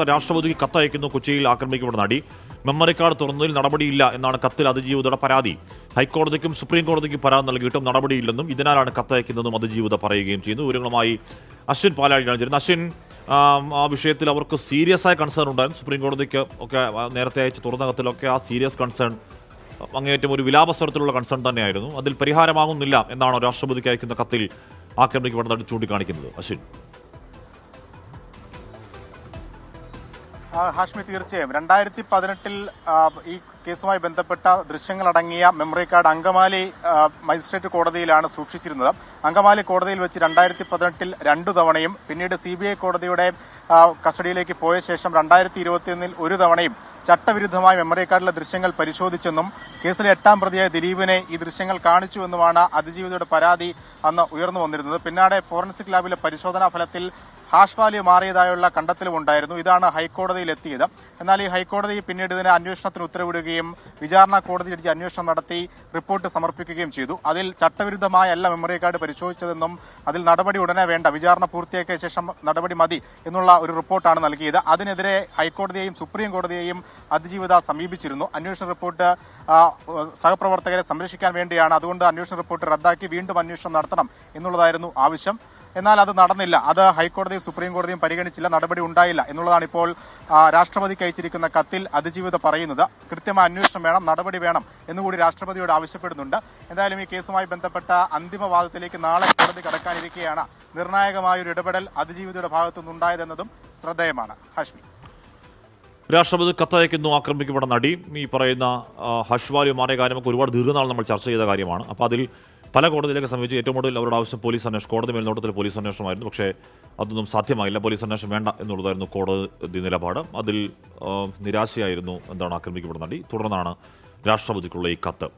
രാഷ്ട്രപതിക്ക് കത്തയക്കുന്നു. കൊച്ചിയിൽ ആക്രമിക്കപ്പെടുന്ന നടി മെമ്മറി കാർഡ് തുറന്നതിൽ നടപടിയില്ല എന്നാണ് കത്തിൽ അതിജീവിതയുടെ പരാതി. ഹൈക്കോടതിക്കും സുപ്രീം കോടതിക്കും പരാതി നൽകിയിട്ടും നടപടിയില്ലെന്നും ഇതിനാലാണ് കത്തയക്കുന്നതെന്നും അതിജീവിത പറയുകയും ചെയ്യുന്നു. വിവരങ്ങളുമായി അശ്വിൻ പാലാഴിയാണ് ചേരുന്നത്. അശ്വിൻ ആ വിഷയത്തിൽ അവർക്ക് സീരിയസ് ആയ കൺസേൺ ഉണ്ടായിരുന്നു. സുപ്രീം കോടതിക്ക് ഒക്കെ നേരത്തെ അയച്ച തുറന്ന കത്തിലൊക്കെ ആ സീരിയസ് കൺസേൺ അങ്ങേയറ്റം ഒരു വിലാപസ്വരത്തിലുള്ള കൺസേൺ തന്നെയായിരുന്നു. അതിൽ പരിഹാരമാകുന്നില്ല എന്നാണ് രാഷ്ട്രപതിക്ക് അയക്കുന്ന കത്തിൽ ആക്രമിക്കപ്പെടുന്നതായിട്ട് ചൂണ്ടിക്കാണിക്കുന്നത്. അശ്വിൻ. ഹാഷ്മി തീർച്ചയായും. രണ്ടായിരത്തി പതിനെട്ടിൽ ഈ കേസുമായി ബന്ധപ്പെട്ട ദൃശ്യങ്ങളടങ്ങിയ മെമ്മറി കാർഡ് അങ്കമാലി മജിസ്ട്രേറ്റ് കോടതിയിലാണ് സൂക്ഷിച്ചിരുന്നത്. അങ്കമാലി കോടതിയിൽ വെച്ച് രണ്ടായിരത്തി പതിനെട്ടിൽ രണ്ടു തവണയും പിന്നീട് സി കോടതിയുടെ കസ്റ്റഡിയിലേക്ക് പോയ ശേഷം രണ്ടായിരത്തി ഇരുപത്തിയൊന്നിൽ ഒരു തവണയും ചട്ടവിരുദ്ധമായ മെമ്മറി കാർഡിലെ ദൃശ്യങ്ങൾ പരിശോധിച്ചെന്നും കേസിലെ എട്ടാം പ്രതിയായ ദിലീപിനെ ഈ ദൃശ്യങ്ങൾ കാണിച്ചുവെന്നുമാണ് അതിജീവിതയുടെ പരാതി അന്ന് ഉയർന്നു വന്നിരുന്നത്. പിന്നാടെ ഫോറൻസിക് ലാബിലെ പരിശോധനാ ഫലത്തിൽ ഹാഷ് വാല്യൂ മാറിയതായുള്ള കണ്ടെത്തലും ഉണ്ടായിരുന്നു. ഇതാണ് ഹൈക്കോടതിയിൽ എത്തിയത്. എന്നാൽ ഈ ഹൈക്കോടതി പിന്നീട് ഇതിന് അന്വേഷണത്തിന് ഉത്തരവിടുകയും വിചാരണ കോടതി ജഡ്ജി അന്വേഷണം നടത്തി റിപ്പോർട്ട് സമർപ്പിക്കുകയും ചെയ്തു. അതിൽ ചട്ടവിരുദ്ധമായ അല്ല മെമ്മറി കാർഡ് പരിശോധിച്ചതെന്നും അതിൽ നടപടി ഉടനെ വേണ്ട വിചാരണ പൂർത്തിയാക്കിയ ശേഷം നടപടി മതി എന്നുള്ള ഒരു റിപ്പോർട്ടാണ് നൽകിയത്. അതിനെതിരെ ഹൈക്കോടതിയെയും സുപ്രീം കോടതിയെയും അതിജീവിത സമീപിച്ചിരുന്നു. അന്വേഷണ റിപ്പോർട്ട് സഹപ്രവർത്തകരെ സംരക്ഷിക്കാൻ വേണ്ടിയാണ്. അതുകൊണ്ട് അന്വേഷണ റിപ്പോർട്ട് റദ്ദാക്കി വീണ്ടും അന്വേഷണം നടത്തണം എന്നുള്ളതായിരുന്നു ആവശ്യം. എന്നാൽ അത് നടന്നില്ല. അത് ഹൈക്കോടതിയും സുപ്രീം കോടതിയും പരിഗണിച്ചില്ല നടപടി ഉണ്ടായില്ല എന്നുള്ളതാണ് ഇപ്പോൾ രാഷ്ട്രപതി രാഷ്ട്രപതിക്ക് അയച്ചിരിക്കുന്ന കത്തിൽ അതിജീവിത പറയുന്നത്. കൃത്യമായ അന്വേഷണം വേണം നടപടി വേണം എന്നുകൂടി രാഷ്ട്രപതിയോട് ആവശ്യപ്പെടുന്നുണ്ട്. എന്തായാലും ഈ കേസുമായി ബന്ധപ്പെട്ട അന്തിമവാദത്തിലേക്ക് നാളെ കോടതി കടക്കാനിരിക്കെയാണ് നിർണായകമായ ഒരു ഇടപെടൽ അതിജീവിതയുടെ ഭാഗത്തുനിന്നുണ്ടായതെന്നതും ശ്രദ്ധേയമാണ്. ഹാഷ്മി. രാഷ്ട്രപതി കത്തയക്കുന്നു ആക്രമിക്കപ്പെടുന്ന നടി. ഈ പറയുന്ന ഹഷ്വാലി മാറിയ കാര്യമൊക്കെ ഒരുപാട് ദീർഘനാൾ നമ്മൾ ചർച്ച ചെയ്ത കാര്യമാണ്. അപ്പോൾ അതിൽ പല കോടതിയിലേക്ക് സമീപിച്ച്. ഏറ്റവും കൂടുതൽ അവരുടെ ആവശ്യം പോലീസ് അന്വേഷണം കോടതി മേൽനോട്ടത്തിൽ പോലീസ് അന്വേഷണമായിരുന്നു. പക്ഷേ അതൊന്നും സാധ്യമായില്ല. പോലീസ് അന്വേഷണം വേണ്ട എന്നുള്ളതായിരുന്നു കോടതി നിലപാട്. അതിൽ നിരാശയായിരുന്നു എന്താണ് ആക്രമിക്കപ്പെടുന്ന നടി. തുടർന്നാണ് രാഷ്ട്രപതിക്കുള്ള ഈ കത്ത്.